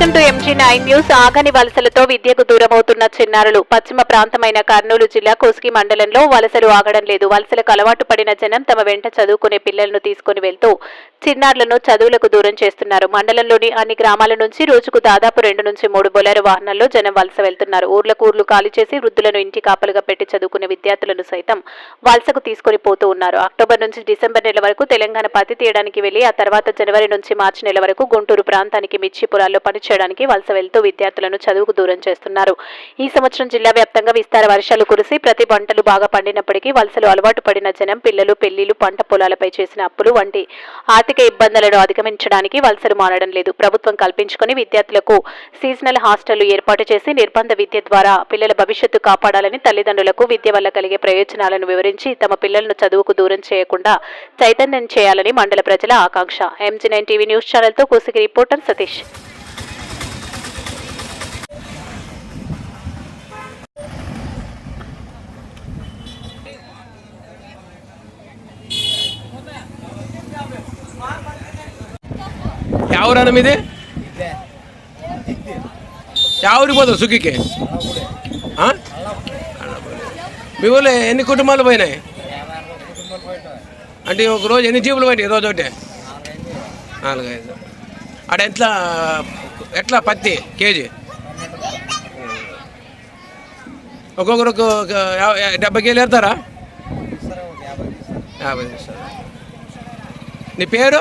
Welcome to MG nine news. ఆగని వలసలతో విద్యకు దూరమవుతున్న చిన్నారులు పశ్చిమ ప్రాంతమైన కర్నూలు జిల్లా కోస్గి మండలంలో వలసలు ఆగడం లేదు. వలసలకు అలవాటు పడిన జనం తమ వెంట చదువుకునే పిల్లలను తీసుకుని వెళ్తూ చిన్నారులను చదువులకు దూరం చేస్తున్నారు. మండలంలోని అన్ని గ్రామాల నుంచి రోజుకు దాదాపు రెండు నుంచి మూడు బొలారు వాహనాల్లో జనం వలస వెళ్తున్నారు. ఊర్లకు ఊర్లు ఖాళీ చేసి వృద్ధులను ఇంటి కాపలుగా పెట్టి చదువుకునే విద్యార్థులను సైతం వలసకు తీసుకుని పోతూ ఉన్నారు. అక్టోబర్ నుంచి డిసెంబర్ నెల వరకు తెలంగాణ పత్తి తీయడానికి వెళ్ళి ఆ తర్వాత జనవరి నుంచి మార్చి నెల వరకు గుంటూరు ప్రాంతానికి మిర్చి పొలాల్లో చేయడానికి వలస వెళ్తూ విద్యార్థులను చదువుకు దూరం చేస్తున్నారు. ఈ సంవత్సరం జిల్లా వ్యాప్తంగా విస్తార వర్షాలు కురిసి ప్రతి పంటలు బాగా పండినప్పటికీ వలసలు అలవాటు పడిన జనం పిల్లలు పెళ్ళిళ్ళు పంట పొలాలపై చేసిన అప్పులు వంటి ఆర్థిక ఇబ్బందులను అధిగమించడానికి వలసలు మారడం లేదు. ప్రభుత్వం కల్పించుకుని విద్యార్థులకు సీజనల్ హాస్టళ్ళు ఏర్పాటు చేసి నిర్బంధ విద్య ద్వారా పిల్లల భవిష్యత్తు కాపాడాలని తల్లిదండ్రులకు విద్య వల్ల కలిగే ప్రయోజనాలను వివరించి తమ పిల్లలను చదువుకు దూరం చేయకుండా చైతన్యం చేయాలని మండల ప్రజల ఆకాంక్ష. ఎంజీ నైన్ టీవీ న్యూస్ ఛానల్తో కోసిగి రిపోర్టర్ సతీష్. ఎవరన్నా మీది? ఎవరికి పోతావు సుఖికి? ఆ? మీ ఊళ్ళో ఎన్ని కుటుంబాలు పోయినాయి? అంటే ఒక రోజు ఎన్ని జీపులు పోయినాయి రోజు ఒకటి? నాలుగైదు. ఆడ ఎట్లా ఎట్లా పత్తి కేజీ? ఒక్కొక్కరు డెబ్బై కేజీలు వేస్తారా యాభై నీ పేరు?